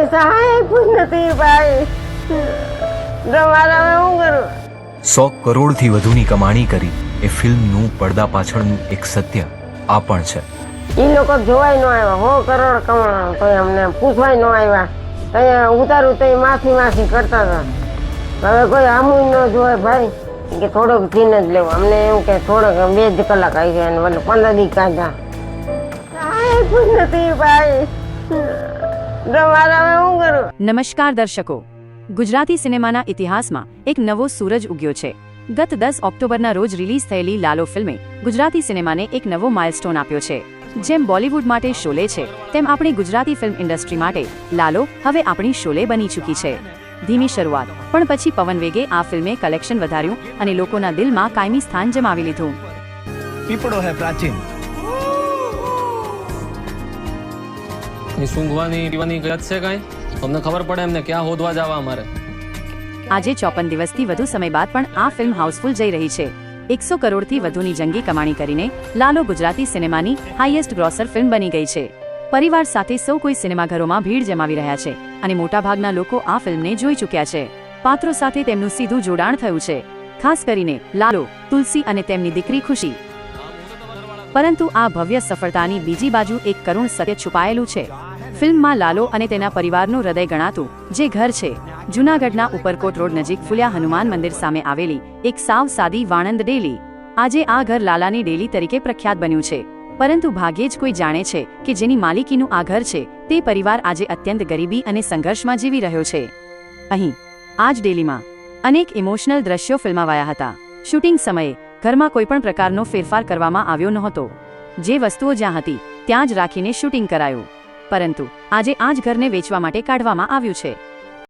કોઈ સહાય પણ નથી ભાઈ તમારે કરું સો કરોડથી વધુની કમાણી કરી એ ફિલ્મનું પડદા પાછળનું એક સત્ય આ પણ છે. એ લોકો જોવાય ન આવ્યા હો કરોડ કમાણા તો અમને પૂછવાય ન આવ્યા. ત્યાં ઉતારું તો માફી માફી કરતા હતા. હવે કોઈ આમું ન જોવે ભાઈ કે થોડોક ધીન જ લેવો. અમને એવું કે થોડોક બે જ કલાક આવી ગયા અને પંદર દી કાઢ્યા. સહાય પણ નથી ભાઈ. નમસ્કાર દર્શકો. ગુજરાતી સિનેમાના ઇતિહાસમાં એક નવો સૂરજ ઉગ્યો છે. ગત દસ ઓક્ટોબરના રોજ રિલીઝ થયેલી લાલો ફિલ્મે ગુજરાતી સિનેમાને એક નવો માઇલસ્ટોન આપ્યો છે. જેમ બોલિવૂડ માટે શોલે છે તેમ આપણી ગુજરાતી ફિલ્મ ઇન્ડસ્ટ્રી માટે લાલો હવે આપણી શોલે બની ચૂકી છે. ધીમી શરૂઆત પણ પછી પવન વેગે આ ફિલ્મે કલેક્શન વધાર્યું અને લોકોના દિલમાં કાયમી સ્થાન જમાવી લીધું. પીપળો હે પ્રાચીન ની સૂંઘવાની, પીવાની ગત છે કાંઈ? તમને ખબર પડે એમને ક્યાં હોદવા જવા અમારે. આજે ચોપન દિવસથી વધુ સમય બાદ પણ આ ફિલ્મ હાઉસફુલ જઈ રહી છે. એકસો કરોડથી વધુની જંગી કમાણી કરીને લાલો ગુજરાતી સિનેમાની હાઈએસ્ટ ગ્રોસર ફિલ્મ બની ગઈ છે. પરિવાર સાથે સૌ કોઈ સિનેમાઘરોમાં ભીડ જમાવી રહ્યા છે અને મોટાભાગના લોકો આ ફિલ્મને જોઈ ચૂક્યા છે. પાત્રો સાથે તેમનું સીધું જોડાણ થયું છે. ખાસ કરીને લાલો, તુલસી અને તેમની દીકરી ખુશી. પરંતુ આ ભવ્ય સફળતાની બીજી બાજુ એક કરુણ સત્ય છુપાયેલું છે. ફિલ્મમાં લાલો અને તેના પરિવારનું હૃદય ગણાતું, જે ઘર છે. જૂનાગઢના ઉપરકોટ રોડ નજીક ફુલિયા હનુમાન મંદિર સામે આવેલી એક સાવ સાદી વાણંદ ડેલી. આજે આ ઘર લાલાની ડેલી તરીકે પ્રખ્યાત બન્યું છે. પરંતુ ભાગ્યે જ કોઈ જાણે છે કે જેની માલિકીનું આ ઘર છે, તે પરિવાર આજે અત્યંત ગરીબી અને સંઘર્ષમાં જીવી રહ્યો છે. અહીં આ જ ડેલીમાં, અનેક ઇમોશનલ દ્રશ્યો ફિલ્માવાયા હતા. શૂટિંગ સમયે ઘરમાં કોઈપણ પ્રકારનો ફેરફાર કરવામાં આવ્યો નહોતો. જે વસ્તુઓ જ્યાં હતી, ત્યાં જ રાખીને શૂટિંગ કરાયું. પરંતુ આજે આ જ ઘરને વેચવા માટે કાઢવામાં આવ્યું છે.